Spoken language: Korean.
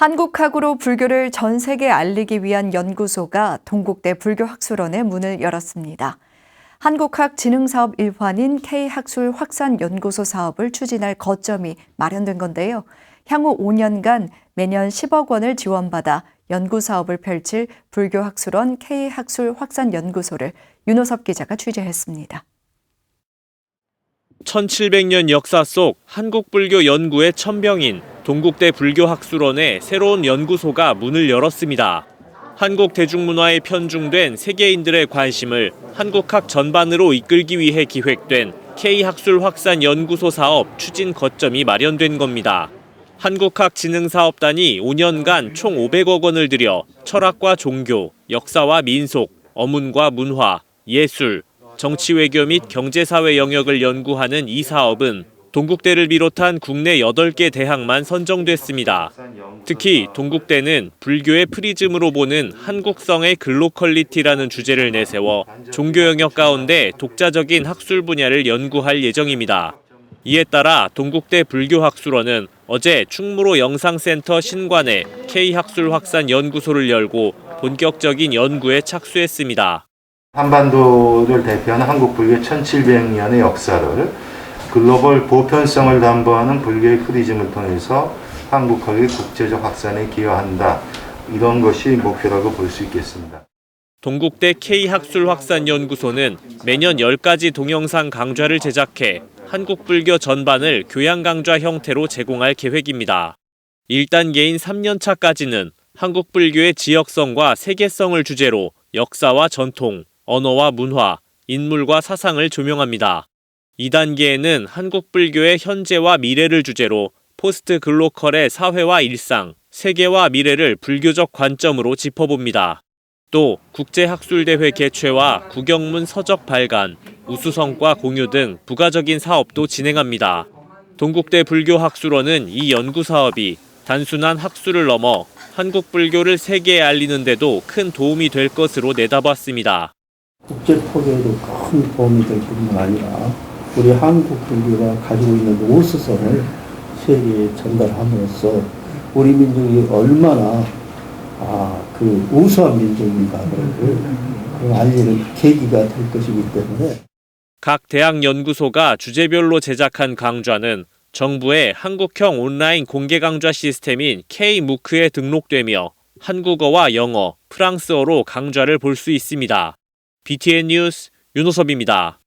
한국학으로 불교를 전 세계에 알리기 위한 연구소가 동국대 불교학술원의 문을 열었습니다. 한국학 진흥사업 일환인 K학술 확산 연구소 사업을 추진할 거점이 마련된 건데요. 향후 5년간 매년 10억 원을 지원받아 연구 사업을 펼칠 불교학술원 K학술 확산 연구소를 윤호섭 기자가 취재했습니다. 1700년 역사 속 한국 불교 연구의 천병인 동국대 불교학술원의 새로운 연구소가 문을 열었습니다. 한국 대중문화에 편중된 세계인들의 관심을 한국학 전반으로 이끌기 위해 기획된 K학술 확산 연구소 사업 추진 거점이 마련된 겁니다. 한국학 진흥사업단이 5년간 총 500억 원을 들여 철학과 종교, 역사와 민속, 어문과 문화, 예술, 정치 외교 및 경제사회 영역을 연구하는 이 사업은 동국대를 비롯한 국내 8개 대학만 선정됐습니다. 특히 동국대는 불교의 프리즘으로 보는 한국성의 글로컬리티라는 주제를 내세워 종교 영역 가운데 독자적인 학술 분야를 연구할 예정입니다. 이에 따라 동국대 불교학술원은 어제 충무로 영상센터 신관에 K학술 확산 연구소를 열고 본격적인 연구에 착수했습니다. 한반도를 대표하는 한국 불교 1700년의 역사를 글로벌 보편성을 담보하는 불교의 프리즘을 통해서 한국학의 국제적 확산에 기여한다. 이런 것이 목표라고 볼 수 있겠습니다. 동국대 K학술 확산 연구소는 매년 10가지 동영상 강좌를 제작해 한국 불교 전반을 교양 강좌 형태로 제공할 계획입니다. 1단계인 3년차까지는 한국 불교의 지역성과 세계성을 주제로 역사와 전통, 언어와 문화, 인물과 사상을 조명합니다. 2단계에는 한국 불교의 현재와 미래를 주제로 포스트 글로컬의 사회와 일상, 세계와 미래를 불교적 관점으로 짚어봅니다. 또 국제학술대회 개최와 국영문 서적 발간, 우수성과 공유 등 부가적인 사업도 진행합니다. 동국대 불교학술원은 이 연구 사업이 단순한 학술을 넘어 한국 불교를 세계에 알리는 데도 큰 도움이 될 것으로 내다봤습니다. 국제 포교에도 큰 도움이 될 뿐만 아니라 우리 한국 불교가 가지고 있는 우수성을 세계에 전달함으로써 우리 민족이 얼마나 아, 그 우수한 민족인가를 그 알리는 계기가 될 것이기 때문에 각 대학 연구소가 주제별로 제작한 강좌는 정부의 한국형 온라인 공개 강좌 시스템인 K무크에 등록되며 한국어와 영어, 프랑스어로 강좌를 볼 수 있습니다. BTN 뉴스 윤호섭입니다.